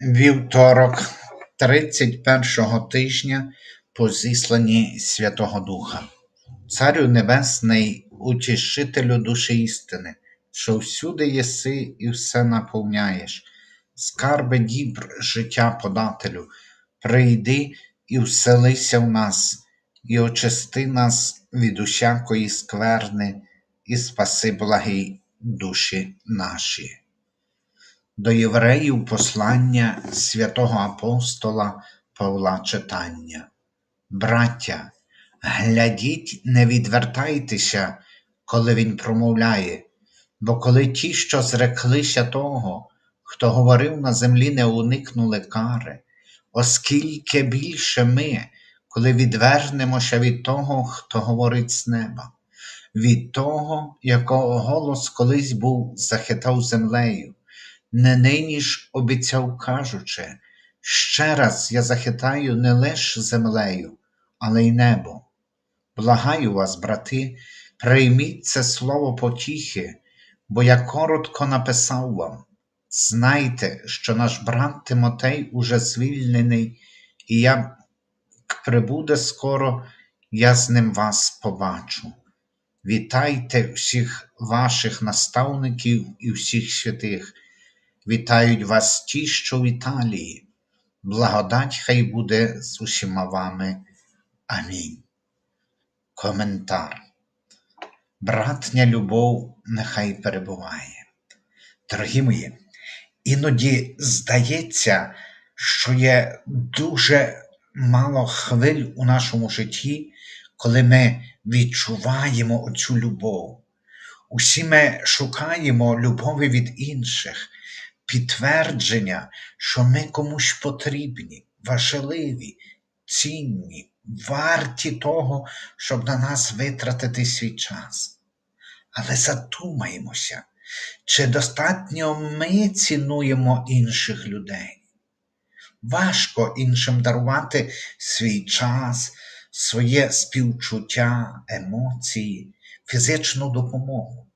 Вівторок, 31-го тижня по зісланні Святого Духа. Царю Небесний, утішителю душі істини, що всюди єси і все наповняєш, скарби дібр життя подателю, прийди і вселися в нас, і очисти нас від усякої скверни, і спаси благі душі наші. До євреїв послання святого апостола Павла читання. Браття, глядіть, не відвертайтеся, коли він промовляє, бо коли ті, що зреклися того, хто говорив на землі, не уникнули кари, оскільки більше ми, коли відвернемося від того, хто говорить з неба, від того, якого голос колись був захитав землею, не нині ж обіцяв, кажучи, ще раз я захитаю не лише землею, але й небо. Благаю вас, брати, прийміть це слово потіхи, бо я коротко написав вам. Знайте, що наш брат Тимотей уже звільнений, і як прибуде скоро, я з ним вас побачу. Вітайте всіх ваших наставників і всіх святих. Вітають вас ті, що в Італії. Благодать хай буде з усіма вами. Амінь. Коментар. Братня любов нехай перебуває. Дорогі мої, іноді здається, що є дуже мало хвиль у нашому житті, коли ми відчуваємо оцю любов. Усі ми шукаємо любові від інших підтвердження, що ми комусь потрібні, важливі, цінні, варті того, щоб на нас витратити свій час. Але задумаємося, чи достатньо ми цінуємо інших людей. Важко іншим дарувати свій час, своє співчуття, емоції, фізичну допомогу.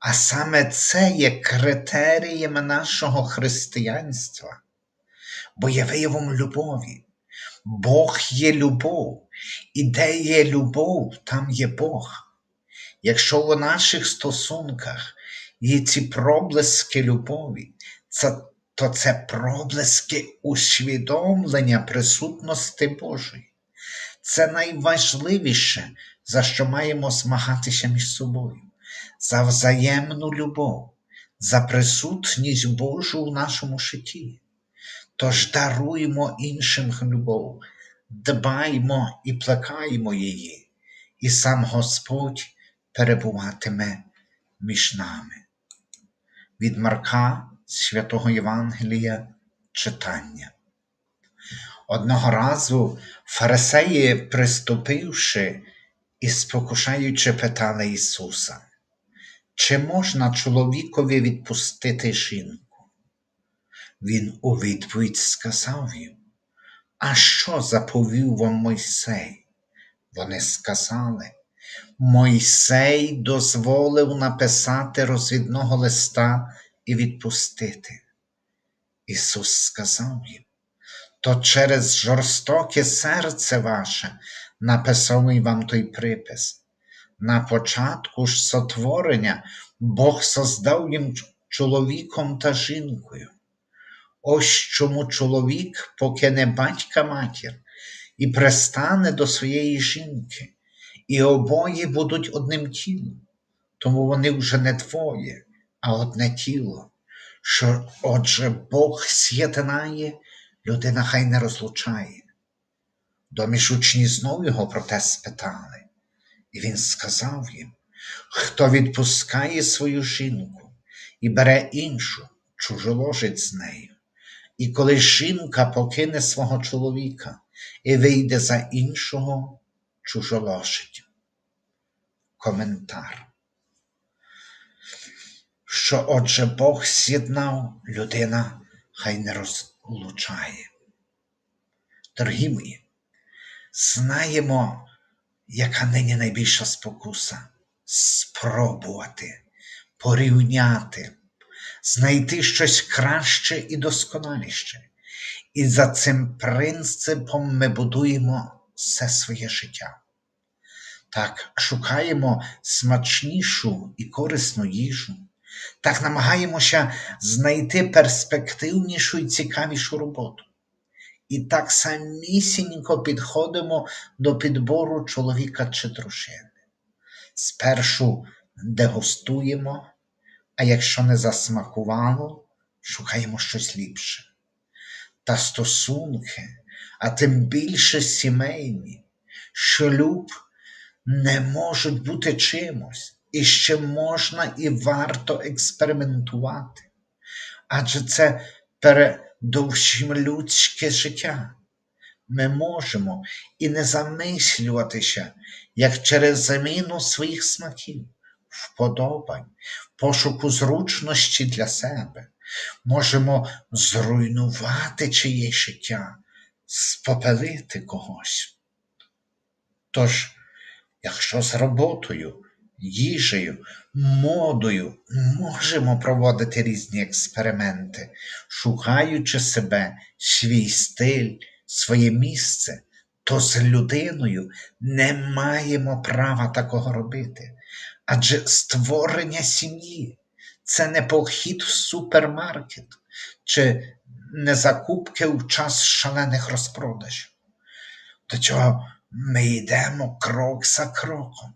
А саме це є критерієм нашого християнства, бо є виявом любові. Бог є любов, і де є любов, там є Бог. Якщо у наших стосунках є ці проблиски любові, це, то це проблиски усвідомлення присутності Божої. Це найважливіше, за що маємо змагатися між собою за взаємну любов, за присутність Божу в нашому житті. Тож даруємо іншим любов, дбаймо і плекаємо її, і сам Господь перебуватиме між нами. Від Марка Святого Євангелія читання. Одного разу фарисеї, приступивши і спокушаючи, питали Ісуса, чи можна чоловікові відпустити жінку? Він у відповідь сказав їм, А що заповів вам Мойсей? Вони сказали, Мойсей дозволив написати розвідного листа і відпустити. Ісус сказав їм, то через жорстоке серце ваше написав вам той припис. На початку ж сотворення Бог создав їм чоловіком та жінкою. Ось чому чоловік покине батька матір і пристане до своєї жінки, і обоє будуть одним тілом, тому вони вже не двоє, а одне тіло. Що, Отже, Бог з'єднає, людина хай не розлучає. Доміж учні знов його про те спитали. І він сказав їм, хто відпускає свою жінку і бере іншу, чужоложить з нею. І коли жінка покине свого чоловіка і вийде за іншого, чужоложить. Коментар. Що, отже, Бог з'єднав, людина хай не розлучає. Дорогі мої, знаємо, яка нині найбільша спокуса спробувати, порівняти, знайти щось краще і досконаліше. І за цим принципом ми будуємо все своє життя. Так, шукаємо смачнішу і корисну їжу, так намагаємося знайти перспективнішу і цікавішу роботу. І так самісінько підходимо до підбору чоловіка чи дружини. Спершу дегустуємо, а якщо не засмакувало, шукаємо щось ліпше. Та стосунки, а тим більше сімейні, шлюб не можуть бути чимось, і ще можна і варто експериментувати. Адже це передовсім людське життя. Ми можемо і не замислюватися, як через заміну своїх смаків, вподобань, пошуку зручності для себе, можемо зруйнувати чиєсь життя, спопелити когось. Тож, якщо з роботою, їжею, модою можемо проводити різні експерименти, шукаючи себе, свій стиль, своє місце, то з людиною не маємо права такого робити. Адже створення сім'ї це не похід в супермаркет чи не закупки в час шалених розпродажів. До чого ми йдемо крок за кроком.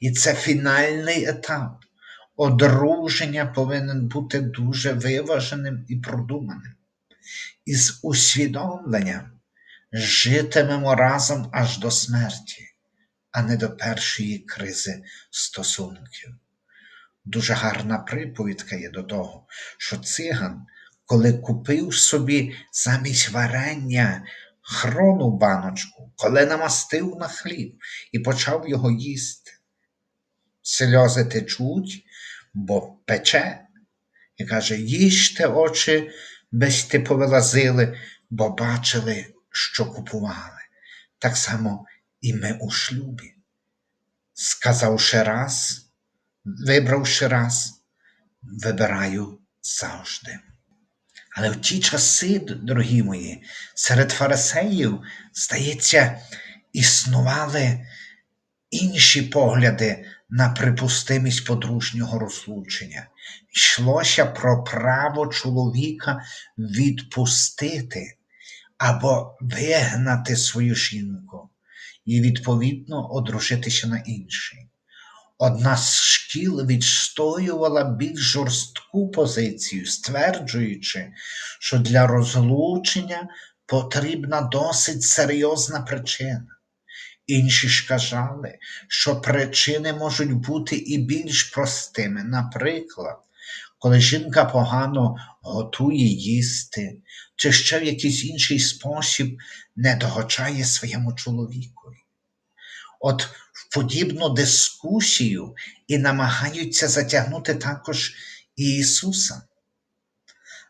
І це фінальний етап. Одруження повинен бути дуже виваженим і продуманим. І з усвідомленням житимемо разом аж до смерті, а не до першої кризи стосунків. Дуже гарна приповідка є до того, що циган, коли купив собі замість варення хрону баночку, коли намастив на хліб і почав його їсти. Сльози течуть, бо пече, і каже: їжте очі, без ти повилазили, бо бачили, що купували. Так само і ми у шлюбі. Сказавши раз, вибравши раз, вибираю завжди. Але в ті часи, дорогі мої, серед фарисеїв, здається, існували інші погляди на припустимість подружнього розлучення. Йшлося про право чоловіка відпустити або вигнати свою жінку і, відповідно, одружитися на інший. Одна з шкіл відстоювала більш жорстку позицію, стверджуючи, що для розлучення потрібна досить серйозна причина. Інші ж казали, що причини можуть бути і більш простими. Наприклад, коли жінка погано готує їсти, чи ще в якийсь інший спосіб не догочає своєму чоловікові. От в подібну дискусію і намагаються затягнути також і Ісуса.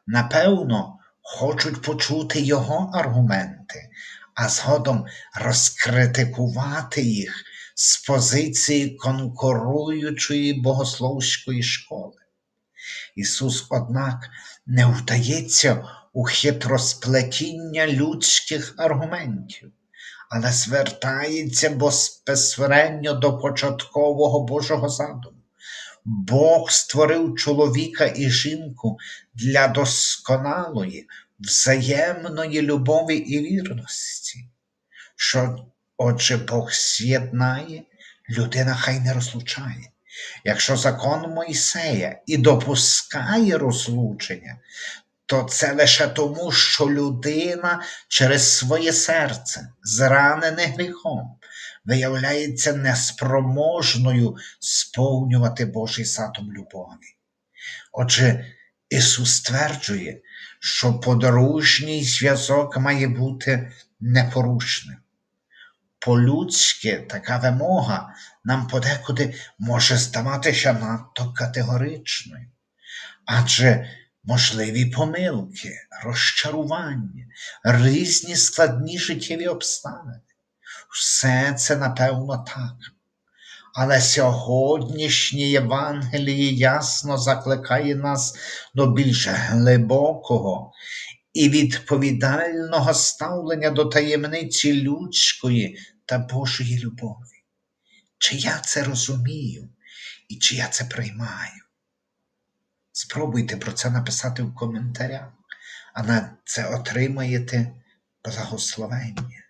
Напевно, хочуть почути Його аргументи, а згодом розкритикувати їх з позиції конкуруючої богословської школи. Ісус, однак, не вдається у хитросплетіння людських аргументів, але звертається безпосередньо до початкового Божого задуму. Бог створив чоловіка і жінку для досконалої, взаємної любові і вірності. Що, отже, Бог з'єднає, людина хай не розлучає. Якщо закон Мойсея і допускає розлучення, то це лише тому, що людина через своє серце, зранене гріхом, виявляється неспроможною сповнювати Божий задум любові. Отже, Ісус стверджує, що подружній зв'язок має бути непорушним. По-людськи така вимога нам подекуди може здаватися надто категоричною, адже можливі помилки, розчарування, різні складні життєві обставини. Все це напевно так. Але сьогоднішнє Євангеліє ясно закликає нас до більш глибокого і відповідального ставлення до таємниці людської та Божої любові. Чи я це розумію і чи я це приймаю? Спробуйте про це написати в коментарях, а на це отримаєте благословення.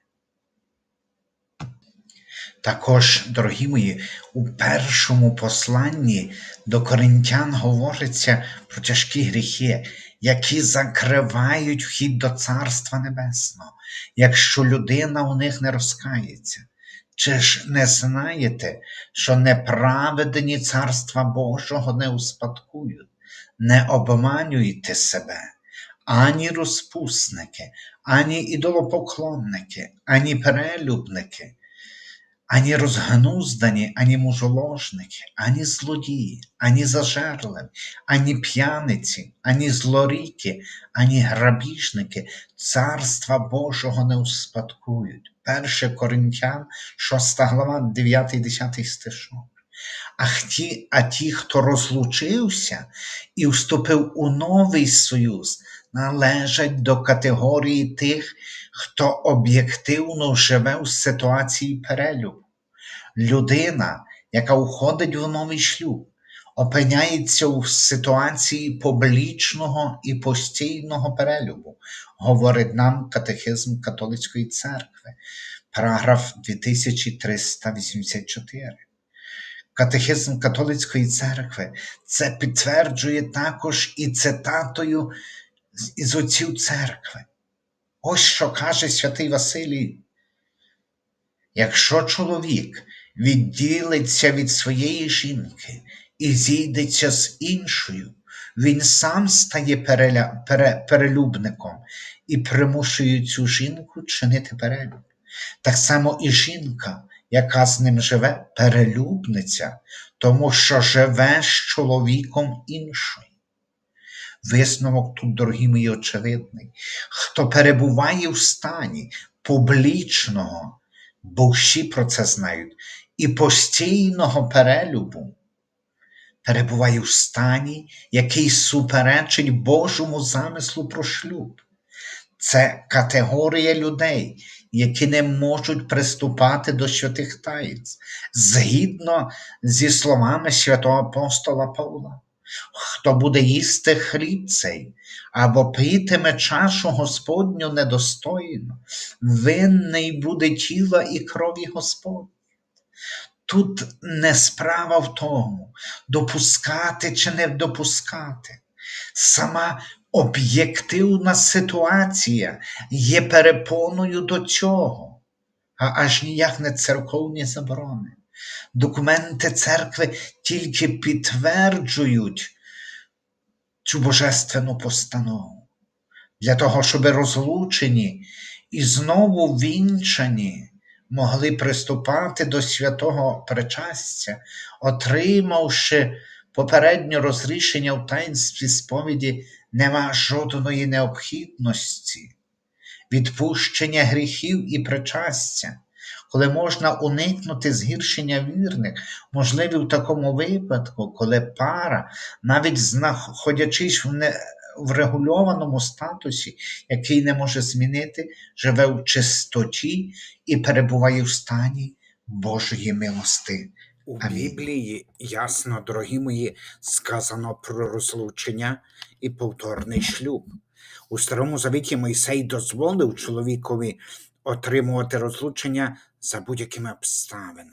Також, дорогі мої, у першому посланні до коринтян говориться про тяжкі гріхи, які закривають вхід до Царства Небесного, якщо людина у них не розкається. Чи ж не знаєте, що неправедні Царства Божого не успадкують? Не обманюйте себе, ані розпусники, ані ідолопоклонники, ані перелюбники ані розгнуздані, ані мужоложники, ані злодії, ані зажерливі, ані п'яниці, ані злоріки, ані грабіжники царства Божого не успадкують. 1 Коринтян, 6 глава, 9-10 стишок. А ті, а ті, хто розлучився і вступив у новий союз, належать до категорії тих, хто об'єктивно живе в ситуації перелюбу. Людина, яка входить в новий шлюб, опиняється у ситуації публічного і постійного перелюбу, говорить нам катехизм католицької церкви, параграф 2384. Катехизм католицької церкви це підтверджує також і цитатою із отців церкви. Ось що каже святий Василій. Якщо чоловік відділиться від своєї жінки і зійдеться з іншою, він сам стає переля... пере... перелюбником і примушує цю жінку чинити перелюб. Так само і жінка, яка з ним живе, перелюбниця, тому що живе з чоловіком іншої. Висновок тут, дорогі мої, очевидний. Хто перебуває в стані публічного, бо всі про це знають, і постійного перелюбу, перебуває в стані, який суперечить Божому замислу про шлюб. Це категорія людей, які не можуть приступати до святих таїць, згідно зі словами святого апостола Павла. Хто буде їсти хліб цей або питиме чашу Господню недостойно, винний буде тіла і крові Господні. Тут не справа в тому, допускати чи не допускати. Сама об'єктивна ситуація є перепоною до цього, а аж ніяк не церковні заборони. Документи церкви тільки підтверджують цю божественну постанову. Для того, щоб розлучені і знову вінчані могли приступати до святого причастя, отримавши попереднє розрішення в таїнстві сповіді, нема жодної необхідності, відпущення гріхів і причастя коли можна уникнути згіршення вірних, можливо, в такому випадку, коли пара, навіть знаходячись в не в регульованому статусі, який не може змінити, живе в чистоті і перебуває в стані Божої милости. У Амінь. Біблії ясно, дорогі мої, сказано про розлучення і повторний шлюб. У Старому Завіті Мойсей дозволив чоловікові отримувати розлучення за будь-якими обставинами.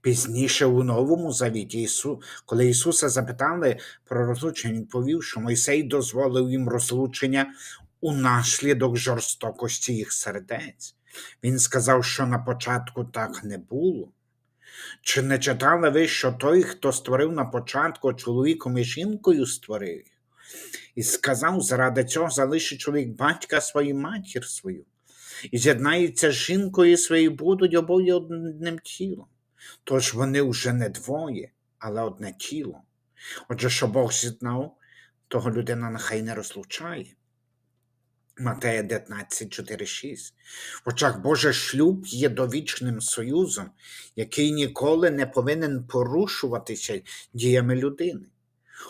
Пізніше у Новому Завіті, Ісу, коли Ісуса запитали про розлучення, Він повів, що Мойсей дозволив їм розлучення унаслідок жорстокості їх сердець. Він сказав, що на початку так не було. Чи не читали ви, що той, хто створив на початку чоловіком і жінкою створив? І сказав, заради цього залишить чоловік батька свою матір свою, і з'єднається з жінкою своєю, будуть обоє одним тілом. Тож вони вже не двоє, але одне тіло. Отже, що Бог з'єднав, того людина нехай не розлучає. Матея 19, 4, 6. В очах Боже шлюб є довічним союзом, який ніколи не повинен порушуватися діями людини.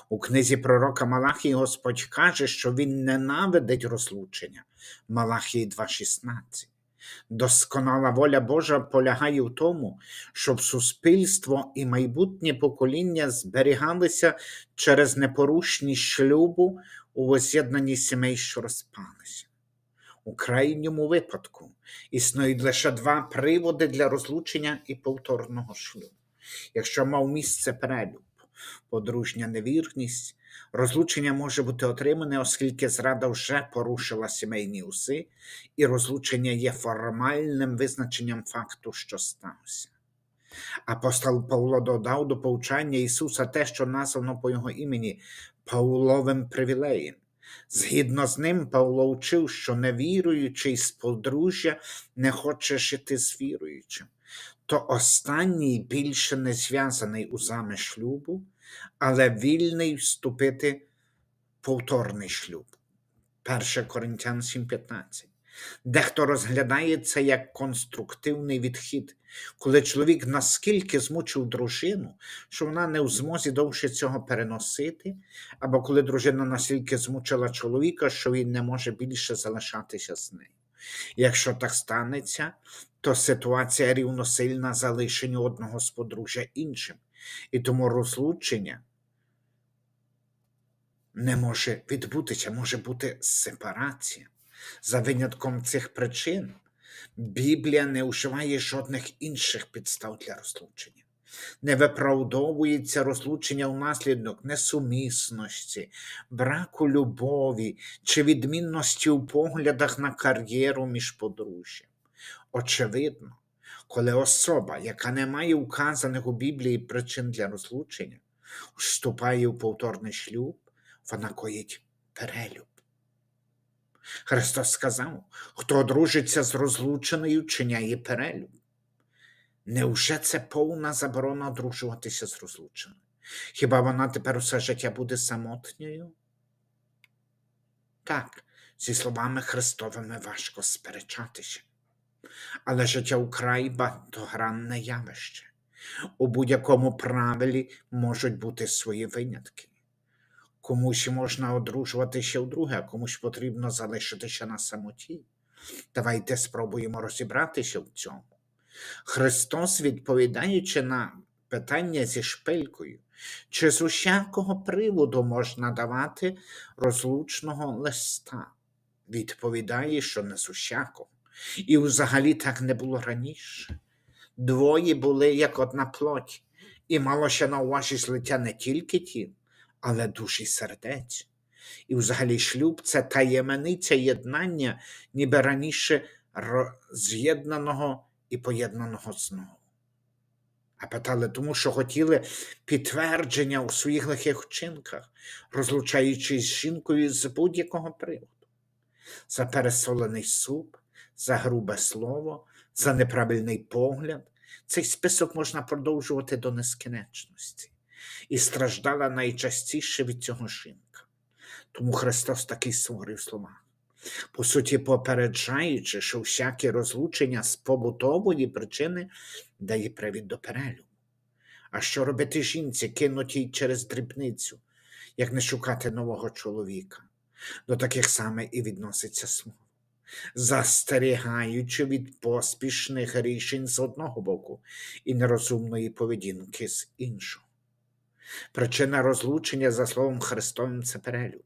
У книзі пророка Малахії Господь каже, що він ненавидить розлучення. Малахії 2.16. Досконала воля Божа полягає в тому, щоб суспільство і майбутнє покоління зберігалися через непорушність шлюбу у воз'єднанні сімей, що розпалися. У крайньому випадку існують лише два приводи для розлучення і повторного шлюбу. Якщо мав місце перелюб, подружня невірність, розлучення може бути отримане, оскільки зрада вже порушила сімейні уси, і розлучення є формальним визначенням факту, що стався. Апостол Павло додав до повчання Ісуса те, що названо по Його імені Павловим привілеєм. Згідно з ним, Павло вчив, що невіруючий з подружжя не хоче жити з віруючим, то останній більше не зв'язаний узами шлюбу, але вільний вступити в повторний шлюб. 1 Коринтян 7:15. Дехто розглядає це як конструктивний відхід, коли чоловік наскільки змучив дружину, що вона не в змозі довше цього переносити, або коли дружина настільки змучила чоловіка, що він не може більше залишатися з нею. Якщо так станеться, то ситуація рівносильна залишенню одного з подружжя іншим, і тому розлучення не може відбутися, може бути сепарація. За винятком цих причин Біблія не вживає жодних інших підстав для розлучення. Не виправдовується розлучення внаслідок несумісності, браку любові чи відмінності у поглядах на кар'єру між подружжям. Очевидно, коли особа, яка не має указаних у Біблії причин для розлучення, вступає у повторний шлюб, вона коїть перелюб. Христос сказав, хто одружиться з розлученою, чиняє перелюб. Невже це повна заборона одружуватися з розлученою? Хіба вона тепер усе життя буде самотньою? Так, зі словами Христовими важко сперечатися. Але життя украй багатогранне явище. У будь-якому правилі можуть бути свої винятки. Комусь можна одружуватися вдруге, а комусь потрібно залишитися на самоті. Давайте спробуємо розібратися в цьому. Христос, відповідаючи на питання зі шпилькою, чи з усякого приводу можна давати розлучного листа, відповідає, що не з усякого. І взагалі так не було раніше. Двоє були як одна плоть, і малося на увазі злиття не тільки тіл, але душ і сердець. І взагалі шлюб це таємниця єднання, ніби раніше роз'єднаного і поєднаного знову. А питали тому, що хотіли підтвердження у своїх лихих вчинках, розлучаючись з жінкою з будь-якого приводу. За пересолений суп, за грубе слово, за неправильний погляд. Цей список можна продовжувати до нескінченності. І страждала найчастіше від цього жінка. Тому Христос такий суворий в словах по суті, попереджаючи, що всяке розлучення з побутової причини дає привід до перелюбу. А що робити жінці, кинутій через дрібницю, як не шукати нового чоловіка? До таких саме і відноситься слово, застерігаючи від поспішних рішень з одного боку і нерозумної поведінки з іншого. Причина розлучення за словом Христовим це перелюб.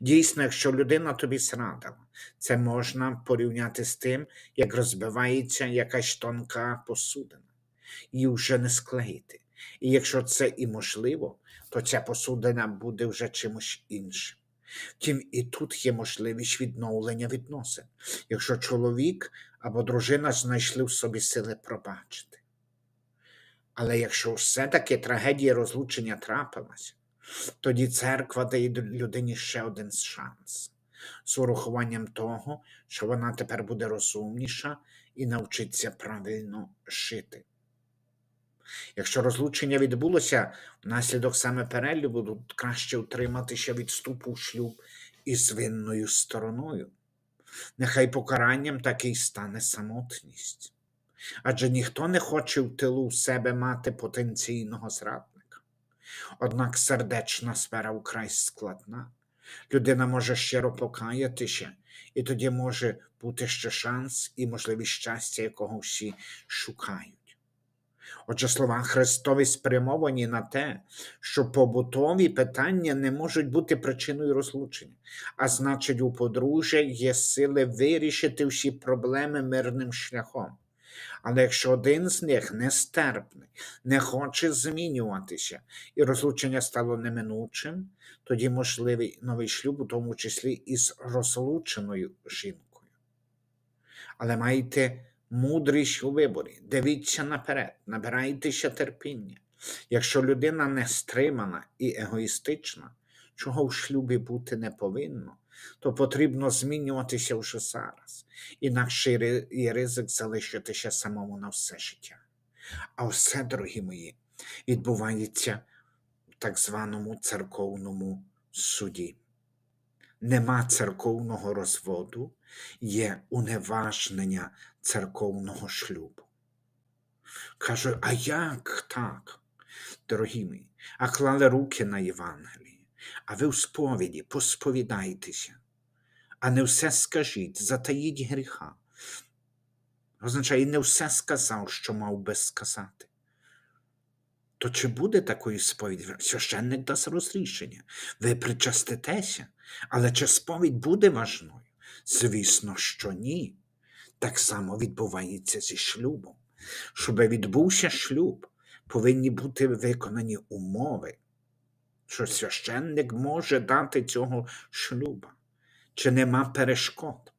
Дійсно, якщо людина тобі зрадила, це можна порівняти з тим, як розбивається якась тонка посудина, її вже не склеїти. І якщо це і можливо, то ця посудина буде вже чимось іншим. Втім, і тут є можливість відновлення відносин, якщо чоловік або дружина знайшли в собі сили пробачити. Але якщо все-таки трагедія розлучення трапилася, тоді церква дає людині ще один шанс з урахуванням того, що вона тепер буде розумніша і навчиться правильно жити. Якщо розлучення відбулося внаслідок саме перелюбу, то краще утриматися від вступу в шлюб із винною стороною. Нехай покаранням таки й стане самотність. Адже ніхто не хоче в тилу себе мати потенційного зрадника. Однак сердечна сфера вкрай складна. Людина може щиро покаятися, і тоді може бути ще шанс і можливість щастя, якого всі шукають. Отже, слова Христові спрямовані на те, що побутові питання не можуть бути причиною розлучення, а значить, у подружжя є сили вирішити всі проблеми мирним шляхом. Але якщо один з них нестерпний, не хоче змінюватися, і розлучення стало неминучим, тоді можливий новий шлюб, у тому числі із розлученою жінкою. Але майте мудрість у виборі, дивіться наперед, набирайтеся терпіння. Якщо людина не стримана і егоїстична, чого в шлюбі бути не повинно, то потрібно змінюватися вже зараз, інакше є ризик залишитися самому на все життя. А все, дорогі мої, відбувається в так званому церковному суді. Нема церковного розводу, є уневажнення церковного шлюбу. Кажу, а як так? Дорогі мої, а клали руки на Євангелії, а ви в сповіді посповідайтеся, а не все скажіть, затаїть гріха. Означає, не все сказав, що мав би сказати. То чи буде такої сповіді? Священник дасть розрішення. Ви причаститеся, але чи сповідь буде важною? Звісно, що ні. Так само відбувається зі шлюбом. Щоб відбувся шлюб, повинні бути виконані умови, що священник може дати цього шлюба, чи нема перешкод.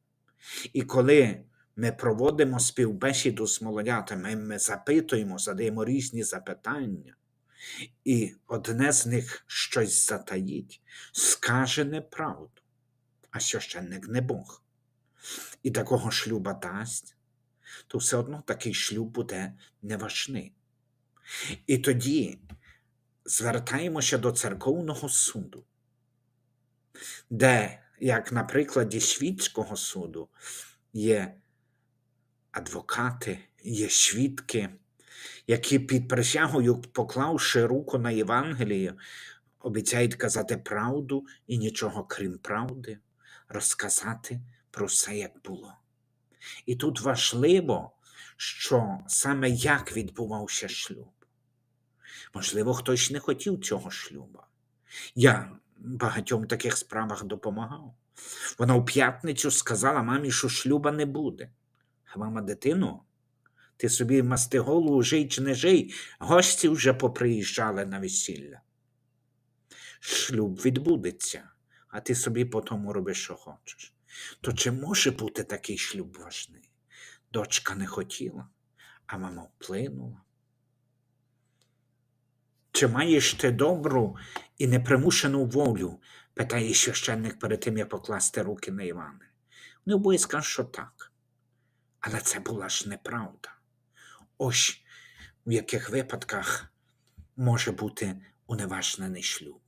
І коли ми проводимо співбесіду з молодятами, ми запитуємо, задаємо різні запитання, і одне з них щось затаїть, скаже неправду, а священник не Бог. І такого шлюба дасть, то все одно такий шлюб буде неважний. І тоді звертаємося до церковного суду, де, як на прикладі світського суду, є адвокати, є свідки, які під присягою, поклавши руку на Євангелію, обіцяють казати правду і нічого крім правди, розказати про все, як було. І тут важливо, що саме як відбувався шлюб. Можливо, хтось не хотів цього шлюба. Я багатьом таких справах допомагав. Вона у п'ятницю сказала мамі, що шлюба не буде. Мама, дитину, ти собі масти голову, жий чи не жий, гості вже поприїжджали на весілля. Шлюб відбудеться, а ти собі по тому роби, що хочеш. То чи може бути такий шлюб важний? Дочка не хотіла, а мама вплинула. Чи маєш ти добру і непримушену волю? питає священник перед тим, як покласти руки на Івана. Вони обоє скажуть, що так. Але це була ж неправда. Ось у яких випадках може бути уневажнений шлюб.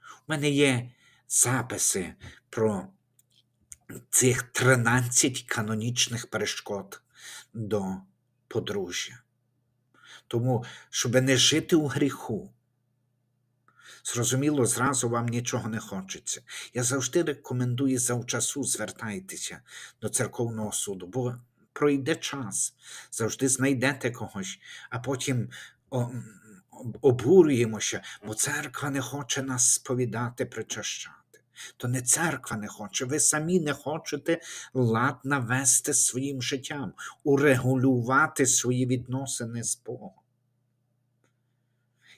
У мене є записи про цих 13 канонічних перешкод до подружжя. Тому, щоб не жити у гріху, зрозуміло, зразу вам нічого не хочеться. Я завжди рекомендую завчасу звертайтеся до церковного суду, бо пройде час, завжди знайдете когось, а потім обурюємося, бо церква не хоче нас сповідати, причащати. То не церква не хоче, ви самі не хочете лад навести своїм життям, урегулювати свої відносини з Богом.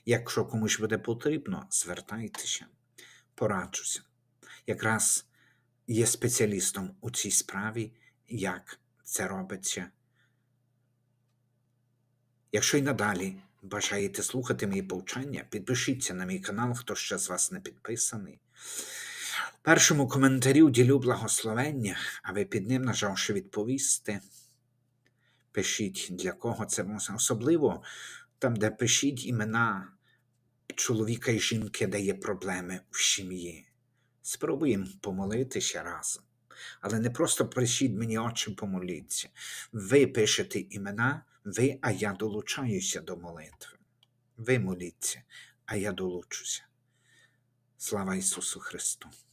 Якщо комусь буде потрібно, звертайтеся, пораджуся. Якраз є спеціалістом у цій справі, як це робиться. Якщо й надалі бажаєте слухати мої повчання, підпишіться на мій канал, хто ще з вас не підписаний. В першому коментарі уділю благословення, а ви під ним, нажавши відповісти, пишіть, для кого це. Особливо там, де пишіть імена чоловіка і жінки, де є проблеми в сім'ї. Спробуємо помолитися разом. Але не просто пришіть мені очі помоліться. Ви пишете імена, ви, а я долучаюся до молитви. Ви моліться, а я долучуся. Слава Ісусу Христу!